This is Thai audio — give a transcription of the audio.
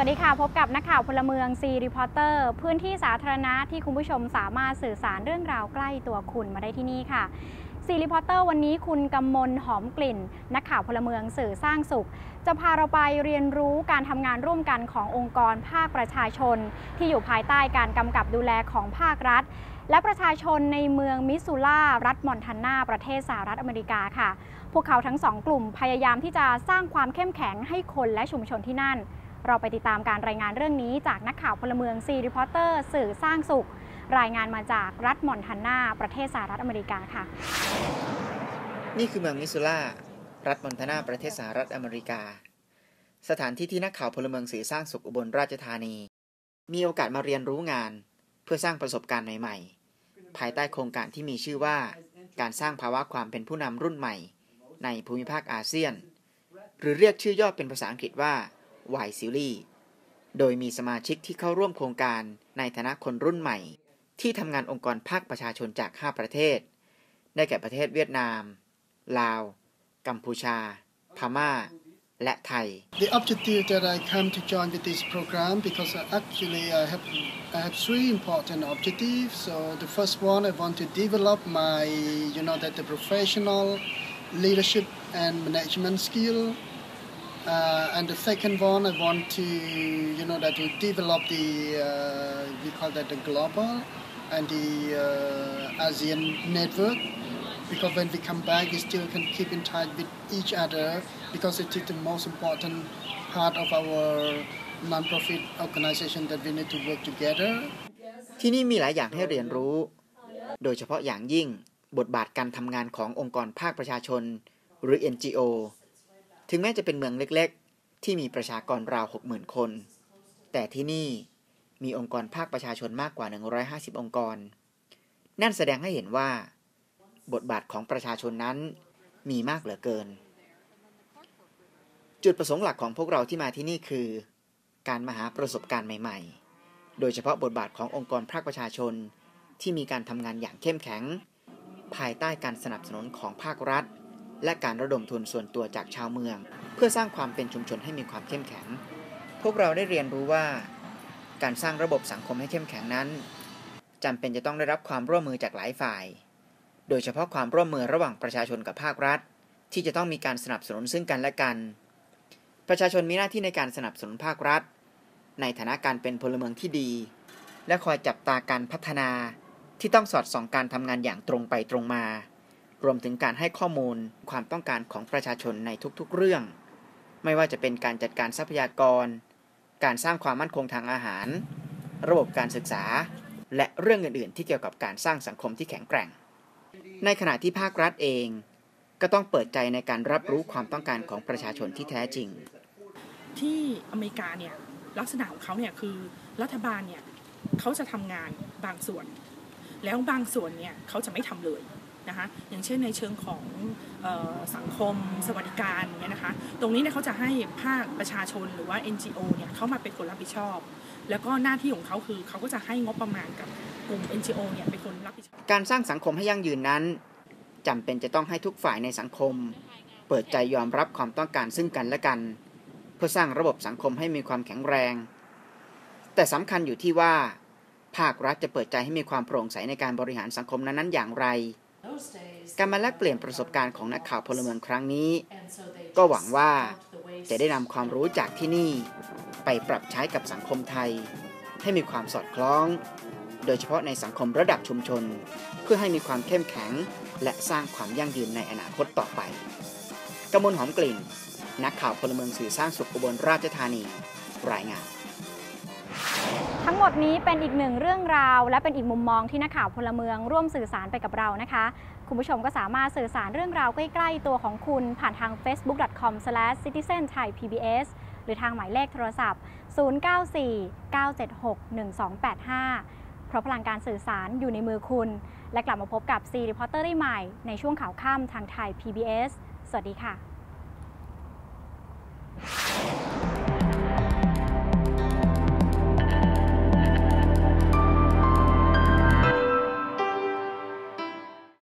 วัสดีค่ะ พบกับนักข่าวพลเมืองซีรีพอร์เตอร์พื้นที่สาธารณะที่คุณผู้ชมสามารถสื่อสารเรื่องราวใกล้ตัวคุณมาได้ที่นี่ค่ะซีรีพอร์เตอร์วันนี้คุณกำมลหอมกลิ่น นักข่าวพลเมืองสื่อสร้างสุข จะพาเราไปเรียนรู้การทำงานร่วมกันขององค์กรภาคประชาชน ที่อยู่ภายใต้การกำกับดูแลของภาครัฐ และประชาชนในเมืองมิสซูล่ารัฐมอนทานาประเทศสหรัฐอเมริกาค่ะ พวกเขาทั้งสองกลุ่มพยายามที่จะสร้างความเข้มแข็งให้คนและชุมชนที่นั่น เราไปติดตามการรายงานเรื่องนี้จากนักข่าวพลเมืองซีรีพอร์เตอร์สื่อสร้างสุข รายงานมาจากรัฐมอนทานาประเทศสหรัฐอเมริกาค่ะ นี่คือเมืองมิสซูล่า รัฐมอนทานาประเทศสหรัฐอเมริกา สถานที่ที่นักข่าวพลเมืองสื่อสร้างสุขอุบลราชธานี มีโอกาสมาเรียนรู้งาน เพื่อสร้างประสบการณ์ใหม่ ๆ ภายใต้โครงการที่มีชื่อว่า การสร้างภาวะความเป็นผู้นำรุ่นใหม่ ในภูมิภาคอาเซียน หรือเรียกชื่อย่อเป็นภาษาอังกฤษว่า Y Series โดยมีสมาชิกที่เข้าร่วมโครงการในฐานะคนรุ่นใหม่ ที่ทำงานองค์กรภาคประชาชนจาก 5 ประเทศ ได้แก่ประเทศเวียดนาม ลาว กัมพูชา พม่า และไทย The objective that I come to join with this program because actually I have I have three important objectives. So the first one I want to develop my you know that the professional leadership and management skill. Uh, and the second one I want to you know that to develop the uh, we call that the global and the uh, ASEAN network because when we come back, we still can keep in touch with each other because it is the most important part of our non-profit organization that we need to work together. ที่นี่มีหลายอย่างให้เรียนรู้ โดยเฉพาะอย่างยิ่งบทบาทการทำงานขององค์กรภาคประชาชน หรือ NGO ถึงแม้จะเป็นเมืองเล็กๆ ที่มีประชากรราว 60,000 คน แต่ที่นี่มีองค์กรภาคประชาชนมากกว่า 150 องค์กร นั่นแสดงให้เห็นว่า บทบาทของประชาชนนั้นมีมากเหลือเกิน จุดประสงค์หลักของพวกเราที่มาที่นี่คือ การมาหาประสบการณ์ใหม่ๆ โดยเฉพาะบทบาทขององค์กรภาคประชาชนที่มีการทำงานอย่างเข้มแข็ง ภายใต้การสนับสนุนของภาครัฐ และการระดมทุนส่วนตัวจากชาวเมือง เพื่อสร้างความเป็นชุมชนให้มีความเข้มแข็ง พวกเราได้เรียนรู้ว่า การสร้างระบบสังคมให้เข้มแข็งนั้นจำเป็นจะต้องได้รับความร่วมมือจากหลายฝ่าย โดยเฉพาะความร่วมมือระหว่างประชาชนกับภาครัฐ ที่จะต้องมีการสนับสนุนซึ่งกันและกัน ประชาชนมีหน้าที่ในการสนับสนุนภาครัฐ ในฐานะการเป็นพลเมืองที่ดี และคอยจับตาการพัฒนาที่ต้องสอดส่องการทำงานอย่างตรงไปตรงมา รวมถึงการให้ข้อมูลความต้องการของประชาชนในทุกๆ เรื่อง ไม่ว่าจะเป็นการจัดการทรัพยากร การสร้างความมั่นคงทางอาหาร ระบบการศึกษา และเรื่องอื่นๆ ที่เกี่ยวกับการสร้างสังคมที่แข็งแกร่ง ในขณะที่ภาครัฐเอง ก็ต้องเปิดใจในการรับรู้ความต้องการของประชาชนที่แท้จริง ที่อเมริกาเนี่ยลักษณะของเขาเนี่ยคือรัฐบาลเนี่ยเขาจะทำงานบางส่วน แล้วบางส่วนเนี่ยเขาจะไม่ทำเลย นะคะอย่างเช่นในเชิงของออสังคมสวัสดิการเนี่ยนะคะตรงนี้เนี่ยเขาจะให้ภาคประชาชนหรือว่า NGO เนี่ยเขามาเป็นคนรับผิดชอบ แล้วก็หน้าที่ของเขาคือเขาก็จะให้งบประมาณกับกลุ่ม NGO เนี่ยเป็นคนรับผิดชอบ การสร้างสังคมให้ยั่งยืนนั้นจำเป็นจะต้องให้ทุกฝ่ายในสังคม เปิดใจยอมรับความต้องการซึ่งกันและกัน เพื่อสร้างระบบสังคมให้มีความแข็งแรง แต่สำคัญอยู่ที่ว่า ภาครัฐจะเปิดใจให้มีความโปร่งใสในการบริหารสังคมนั้นๆอย่างไร การมาแลกเปลี่ยนประสบการณ์ของนักข่าวพลเมืองครั้งนี้ ก็หวังว่าจะได้นำความรู้จากที่นี่ ไปปรับใช้กับสังคมไทย ให้มีความสอดคล้อง โดยเฉพาะในสังคมระดับชุมชน เพื่อให้มีความเข้มแข็ง และสร้างความยั่งยืนในอนาคตต่อไปกมลหอมกลิ่น นักข่าวพลเมืองสื่อสร้างสุขอุบลราชธานี รายงาน ทั้งหมดนี้เป็นอีกหนึ่งเรื่องราว และเป็นอีกมุมมองที่นักข่าวพลเมือง ร่วมสื่อสารไปกับเรานะคะ คุณผู้ชมก็สามารถสื่อสารเรื่องราวใกล้ ๆ ตัวของคุณผ่านทาง facebook.com/citizenthai.pbs หรือทางหมายเลขโทรศัพท์ 094-976-1285 เพราะพลังการสื่อสารอยู่ในมือคุณ และกลับมาพบกับ C Reporter ได้ใหม่ในช่วงข่าวค่ำทางไทย PBS สวัสดีค่ะ